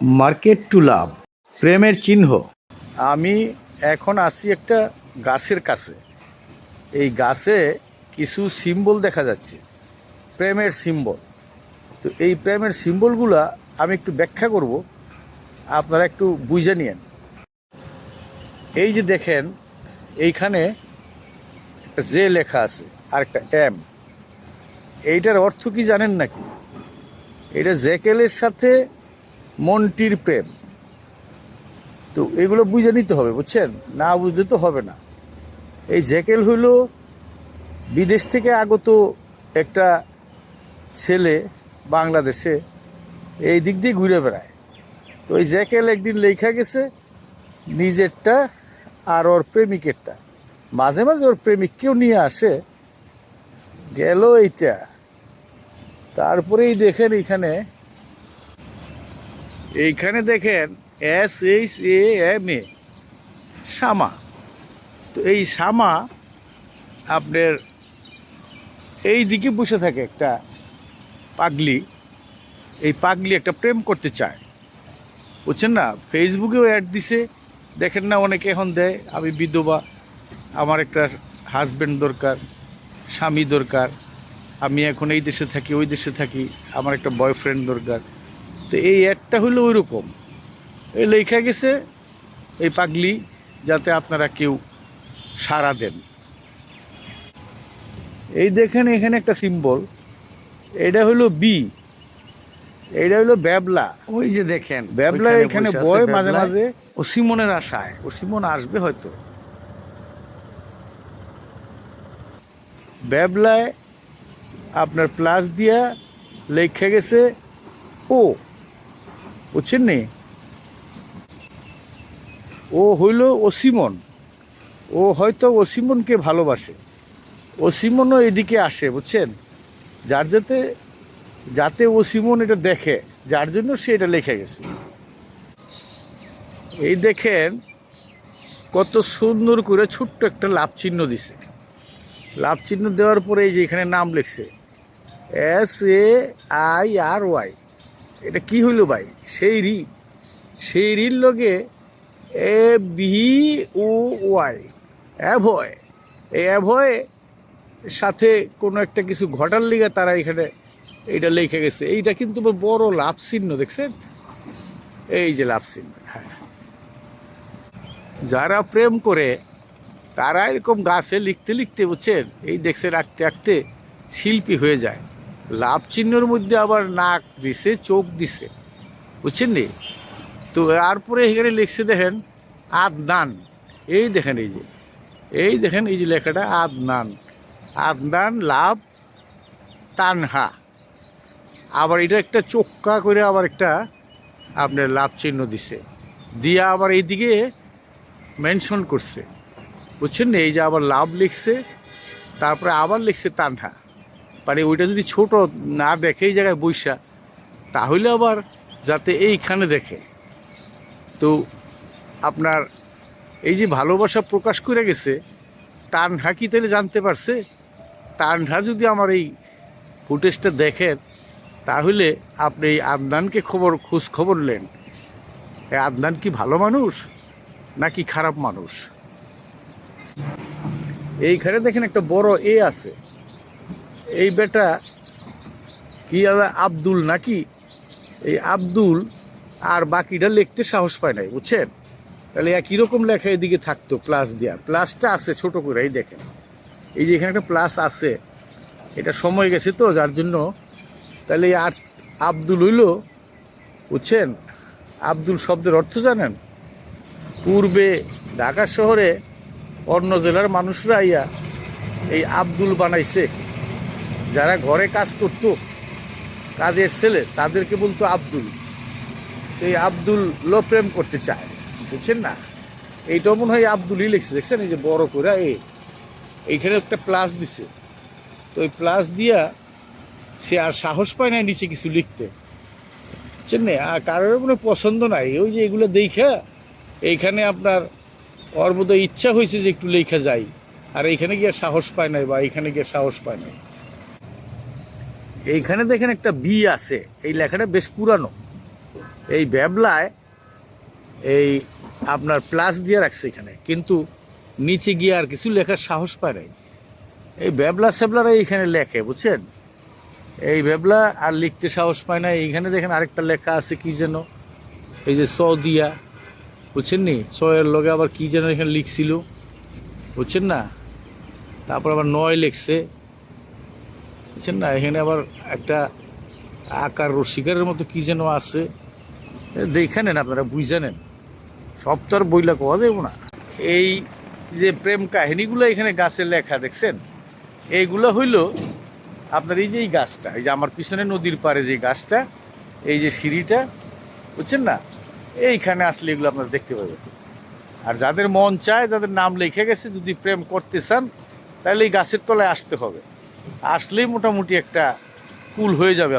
Market to লাভ, প্রেমের চিহ্ন। আমি এখন আছি একটা গাছের কাছে। এই গাছে কিছু সিম্বল দেখা যাচ্ছে, প্রেমের সিম্বল। তো এই প্রেমের সিম্বলগুলা আমি একটু ব্যাখ্যা করব, আপনারা একটু বুঝে নিয়েন। এই যে দেখেন, এইখানে জে লেখা আছে, আর একটা এম। এইটার অর্থ কি জানেন নাকি? এটা জ্যাকেলের সাথে মন্টির প্রেম। তো এগুলো বুঝে নিতে হবে, বুঝছেন? না বুঝলে তো হবে না। এই জ্যাকেল হইল বিদেশ থেকে আগত একটা ছেলে বাংলাদেশে, এই দিক দিয়ে ঘুরে বেড়ায়। তো ওই জ্যাকেল একদিন লেখা গেছে, নিজেরটা আর ওর প্রেমিকেরটা। মাঝে মাঝে ওর প্রেমিককেও নিয়ে আসে, গেল এইটা। তারপরেই দেখেন এইখানে এইখানে দেখেন S H A M A Shama তো এই শামা আপনার এই দিকে বসে থাকে একটা পাগলি। এই পাগলি একটা প্রেম করতে চায়। বুঝছেন না? ফেসবুকেও অ্যাড দিছে। দেখেন না অনেকে এখন দেয়, আমি বিধবা, আমার একটা হাজব্যান্ড দরকার, স্বামী দরকার, আমি এখন এই দেশে থাকি, ওই দেশে থাকি, আমার একটা বয়ফ্রেন্ড দরকার। তো এই অ্যাডটা হলো ওই রকম এই লেখা গেছে এই পাগলি যাতে আপনারা কেউ সাড়া দেন। এই দেখেন এখানে একটা সিম্বল এটা হলো বি এটা হলো ব্যাবলা। ওই যে দেখেন ব্যাবলা এখানে বয় মাঝে মাঝে। ও সিমনের আশায় ও সিমন আসবে হয়তো। ব্যাবলায় আপনার প্লাস দিয়া লেখা গেছে ও বুঝছেন নি ও হইল ওসিমন। ও হয়তো ওসিমনকে ভালোবাসে। ওসিমনও এদিকে আসে, বুঝছেন? যার যাতে যাতে ওসিমন এটা দেখে, যার জন্য সে এটা লিখে গেছে। এই দেখেন, কত সুন্দর করে ছোট্ট একটা লাভ চিহ্ন দিছে। লাভ চিহ্ন দেওয়ার পরে এই যে এখানে নাম লিখছে, S A I R Y. এটা কি হইল ভাই? সেই রি, সেই রির লগে এ বি ও ওয়াই অ্যাভয় এই অ্যাভয় সাথে কোনো একটা কিছু ঘটার লিগে তারা এখানে এইটা লিখে গেছে। এইটা কিন্তু বড় লাভ চিহ্ন, দেখছেন? এই যে লাভ চিহ্ন হ্যাঁ। যারা প্রেম করে, তারা এরকম গাছে লিখতে লিখতে, বুঝছেন? এই দেখছে রাখতে রাখতে শিল্পী হয়ে যায়। লাভ চিহ্নর মধ্যে আবার নাক দিছে, চোখ দিছে। বুঝছেন নি? তো তারপরে এখানে লিখছে দেখেন, আদনান। এই দেখেন এই যে, এই দেখেন এই যে লেখাটা, আদনান। আদনান লাভ তানহা। আবার এটা একটা চোক্কা করে আবার একটা আপনার লাভ চিহ্ন দিছে। দিয়ে আবার এইদিকে মেনশন করছে। বুঝছেন এই যে আবার লাভ লিখছে, তারপরে আবার লিখছে তানহা। মানে ওইটা যদি ছোট না দেখে এই জায়গায় বৈশা, তাহলে আবার যাতে এইখানে দেখে। তো আপনার এই যে ভালোবাসা প্রকাশ করে গেছে, তানহা কি তাহলে জানতে পারছে? তানহা যদি আমার এই ফুটেজটা দেখেন, তাহলে আপনি এই আদনানকে খবর খোঁজ খবর নেন। এই আদনান কি ভালো মানুষ নাকি খারাপ মানুষ? এইখানে দেখেন একটা বড় এ আছে। এই বেটা কি আব্দুল নাকি? এই আব্দুল আর বাকিটা লিখতে সাহস পায় নাই, বুঝছেন? তাহলে একই রকম লেখা এদিকে থাকতো প্লাস দেওয়া প্লাসটা আছে ছোট করে, এই দেখেন। এই যে এখানে একটা প্লাস আছে, এটা সময় গেছে তো, যার জন্য তাহলে এই আর আব্দুল হইল, বুঝছেন? আব্দুল শব্দের অর্থ জানেন? পূর্বে ঢাকা শহরে অন্য জেলার মানুষরা আইয়া এই আব্দুল বানাইছে। যারা ঘরে কাজ করত, কাজের ছেলে, তাদেরকে বলতো আব্দুল। এই আব্দুল লো প্রেম করতে চায়, বুঝছেন না? এইটাও মনে হয় আব্দুলই লিখছে, দেখছেন? এই যে বড় করে এ, এইখানে একটা প্লাস দিছে। তো ওই প্লাস দিয়া সে আর সাহস পায় না নিচে কিছু লিখতে। বুঝছেন না? আর কারোর মনে পছন্দ নাই। ওই যে এগুলো দেখা, এইখানে আপনার বোধহয় ইচ্ছা হয়েছে যে একটু লেখা যাই আর এইখানে গিয়ে সাহস পায় নাই বা এইখানে গিয়ে সাহস পায় নাই। এইখানে দেখেন একটা বি আছে। এই লেখাটা বেশ পুরানো। এই ব্যাবলায় এই আপনার প্লাস দিয়ে রাখছে এখানে। কিন্তু নিচে গিয়ে আর কিছু লেখার সাহস পায় নাই। এই ব্যাবলা স্যাবলারা এইখানে লেখে, বুঝছেন? এই ব্যাবলা আর লিখতে সাহস পায় না এইখানে দেখেন আরেকটা লেখা আছে, কি যেন? এই যে স দিয়া। বুঝছেন নি? ছয়ের লগে আবার কি যেন এখানে লিখছিল। বুঝছেন না? তারপর আবার নয় লিখছে। বুঝছেন না? এখানে আবার একটা আকার রসিকারের মতো কি যেন আছে? দেখে নেন আপনারা, বুঝে নেন। সব তো আর বইলা কোয়া যাব না। এই যে প্রেম কাহিনীগুলো এখানে গাছে লেখা, দেখছেন? এইগুলো হইল আপনার এই যে এই গাছটা, এই যে আমার পিছনে নদীর পাড়ে যে গাছটা, এই যে সিঁড়িটা, বুঝছেন না? এইখানে আসলে এগুলো আপনারা দেখতে পাবেন। আর যাদের মন চায়, যাদের নাম লিখে গেছে, যদি প্রেম করতে চান, তাহলে এই গাছের তলায় আসতে হবে। আসলেই মোটামুটি একটা কুল হয়ে যাবে।